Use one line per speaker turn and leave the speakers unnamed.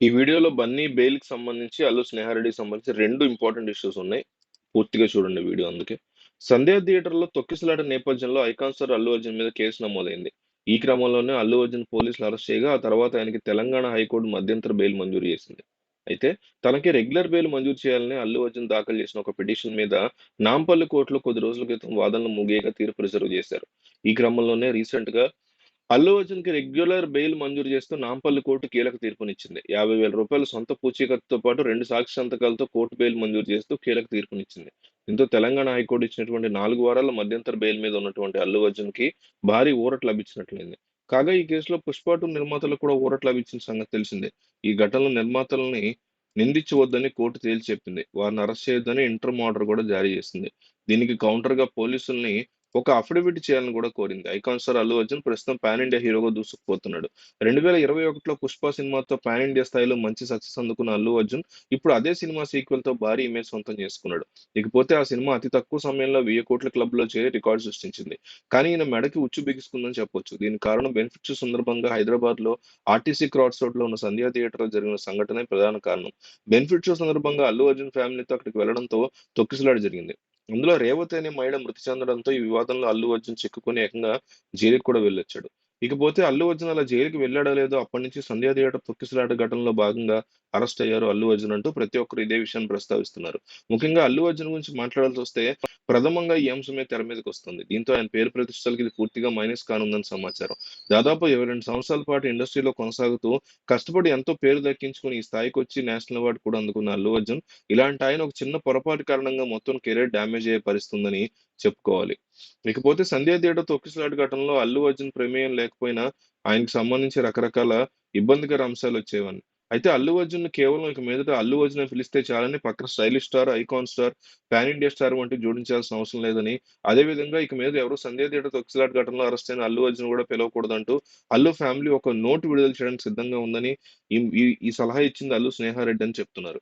ఈ వీడియోలో బన్నీ బెయిల్‌కి సంబంధించి, అల్లు స్నేహారెడ్డికి సంబంధించి రెండు ఇంపార్టెంట్ ఇష్యూస్ ఉన్నాయి. పూర్తిగా చూడండి వీడియో అందుకే. సందేహ థియేటర్‌లో తొక్కిసలాట నేపథ్యంలో ఐకాన్ సార్ అల్లు అర్జున్ మీద కేసు నమోదైంది. ఈ క్రమంలోనే అల్లు అర్జున్ పోలీసులు అరెస్ట్ చేయగా, ఆ తర్వాత ఆయనకి తెలంగాణ హైకోర్టు మధ్యంతర బెయిల్ మంజూరు చేసింది. అయితే తనకి రెగ్యులర్ బెయిల్ మంజూరు చేయాలని అల్లు అర్జున్ దాఖలు చేసిన ఒక పిటిషన్ మీద నాంపల్లి కోర్టులో కొద్ది రోజుల క్రితం వాదనలు ముగియగా తీర్పు రిజర్వ్ చేశారు. ఈ క్రమంలోనే రీసెంట్‌గా అల్లు అర్జున్‌కి రెగ్యులర్ బెయిల్ మంజూరు చేస్తూ నాంపల్లి కోర్టు కీలక తీర్పునిచ్చింది. యాభై వేల రూపాయల సొంత పూచీకత్తుతో పాటు రెండు సాక్షి సంతకాలతో కోర్టు బెయిల్ మంజూరు చేస్తూ కీలక తీర్పునిచ్చింది. దీంతో తెలంగాణ హైకోర్టు ఇచ్చినటువంటి నాలుగు వారాల మధ్యంతర బెయిల్ మీద ఉన్నటువంటి అల్లు అర్జున్‌కి భారీ ఊరట లభించినట్లయింది. కాగా ఈ కేసులో పుష్పాటు నిర్మాతలకు కూడా ఊరట లభించిన సంగతి తెలిసిందే. ఈ ఘటనలో నిర్మాతల్ని నిందించవద్దని కోర్టు తేల్చి చెప్పింది. వారిని అరెస్ట్ చేయొద్దని ఇంటర్ ఆర్డర్ కూడా జారీ చేసింది. దీనికి కౌంటర్‌గా పోలీసుల్ని ఒక అఫిడవిట్ చేయాలని కూడా కోరింది. ఐకాన్ స్టార్ అల్లు అర్జున్ ప్రస్తుతం పాన్ ఇండియా హీరోగా దూసుకుపోతున్నాడు. 2021లో 'పుష్ప' సినిమాతో పాన్ ఇండియా స్థాయిలో మంచి సక్సెస్ అందుకున్న అల్లు అర్జున్ ఇప్పుడు అదే సినిమా సీక్వెల్తో భారీ ఇమేజ్ సొంతం చేసుకున్నాడు. ఇకపోతే ఆ సినిమా అతి తక్కువ సమయంలో వెయ్యి కోట్ల క్లబ్లో చేరి రికార్డ్ సృష్టించింది. కానీ ఈయన మెడకి ఉచ్చు బిగుసుకుందని చెప్పొచ్చు. దీని కారణం బెనిఫిట్ సందర్భంగా హైదరాబాద్లో ఆర్టీసీ క్రాస్ రోడ్‌లో ఉన్న సంధి థియేటర్లో జరిగిన సంఘటనే ప్రధాన కారణం. బెనిఫిట్ షో సందర్భంగా అల్లు అర్జున్ ఫ్యామిలీతో అక్కడికి వెళ్ళడంతో తొక్కిసలాట జరిగింది. అందులో రేవతి అనే మహిళ మృతి చెందడంతో ఈ వివాదంలో అల్లు అర్జున్ చిక్కుకుని ఏకంగా జైలుకి కూడా వెళ్ళొచ్చాడు. ఇకపోతే అల్లు అర్జున్ అలా జైలుకి వెళ్ళాడో లేదో అప్పటినుంచి సంధ్య థియేటర్ తొక్కిసలాట ఘటనలో భాగంగా అరెస్ట్ అయ్యారు అల్లు అర్జున్ అంటూ ప్రతి ఒక్కరు ఇదే విషయాన్ని ప్రస్తావిస్తున్నారు. ముఖ్యంగా అల్లు అర్జున్ గురించి మాట్లాడాల్సి వస్తే ప్రథమంగా ఈ అంశమే తెర మీదకి వస్తుంది దీంతో ఆయన పేరు ప్రతిష్టలకి ఇది పూర్తిగా మైనస్ కానుందని సమాచారం. దాదాపు 22 సంవత్సరాల పాటు ఇండస్ట్రీలో కొనసాగుతూ కష్టపడి ఎంతో పేరు దక్కించుకొని ఈ స్థాయికి వచ్చి నేషనల్ అవార్డు కూడా అందుకున్న అల్లు అర్జున్ ఇలాంటి ఆయన ఒక చిన్న పొరపాటు కారణంగా మొత్తం కెరీర్ డ్యామేజ్ అయ్యే పరిస్థితుందని చెప్పుకోవాలి. ఇకపోతే సంధ్యా థియేటర్ తొక్కిసలాట ఘటనలో అల్లు అర్జున్ ప్రమేయం లేకపోయినా ఆయనకు సంబంధించి రకరకాల ఇబ్బందికర అంశాలు అంశాలొచ్చేవని. అయితే అల్లు అర్జున్ కేవలం ఇక మీదట అల్లు అర్జున్ పిలిస్తే చాలని పక్కన stylish star, icon star, pan India star వంటివి జోడించాల్సిన అవసరం లేదని, అదే విధంగా ఇక మీద ఎవరు సంధ్య థియేటర్ తొక్సిలాట్ ఘటనలో అరెస్ట్ అయిన అల్లు అర్జున్ కూడా పిలవకూడదంటూ అల్లు ఫ్యామిలీ ఒక నోట్ విడుదల చేయడానికి సిద్ధంగా ఉందని ఈ సలహా ఇచ్చింది అల్లు స్నేహారెడ్డి అని చెప్తున్నారు.